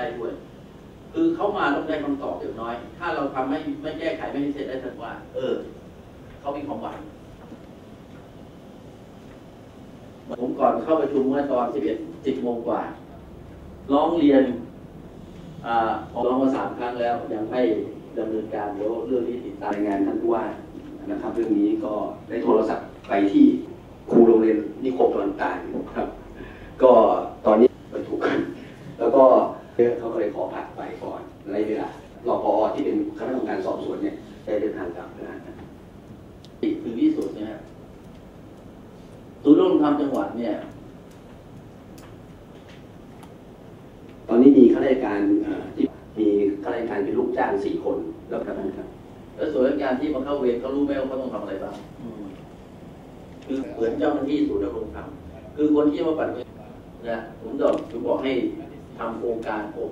ได้ด้วย คือเขามาต้องได้คำตอบอย่างน้อย ถ้าเราทำไม่ไม่แก้ไขไม่ให้เสร็จได้ทันว่า เออเขามีความหวังผมก่อนเข้าประชุมเมื่อตอน 11 10โมงกว่า ร้องเรียนอ่าร้องมาสามครั้งแล้ว ยังไม่ดำเนินการเดี๋ยวเรื่องนี้ติดตามงานท่านผู้ว่านะครับ เรื่องนี้ก็ได้โทรศัพท์ไปที่ครูโรงเรียนนิคมตะวันกลางครับ ก็ตอนนี้ประชุมกัน แล้ว ก็เขาก็เลยขอผัดไปก่อนในเวลารอพอที่เป็นคณะกรรมการสอบสวนเนี่ยได้เดินทางกลับนะครับถึงที่สุดนะฮะศูนย์ดำรงธรรมจังหวัดเนี่ย ตอนนี้มีข้าราชการเอ่อที่มีข้าราชการเป็นลูกจ้างสี่คนแล้วกันนะครับ แล้วส่วนราชการที่มาเข้าเวรเขารู้ไหมว่าเขาต้องทำอะไรบ้างคือเหมือนเจ้าหน้าที่ศูนย์ดำรงธรรมคือคนที่มาปฏิบัตินะผมบอกผมบอกให้ ทำโครงการอบ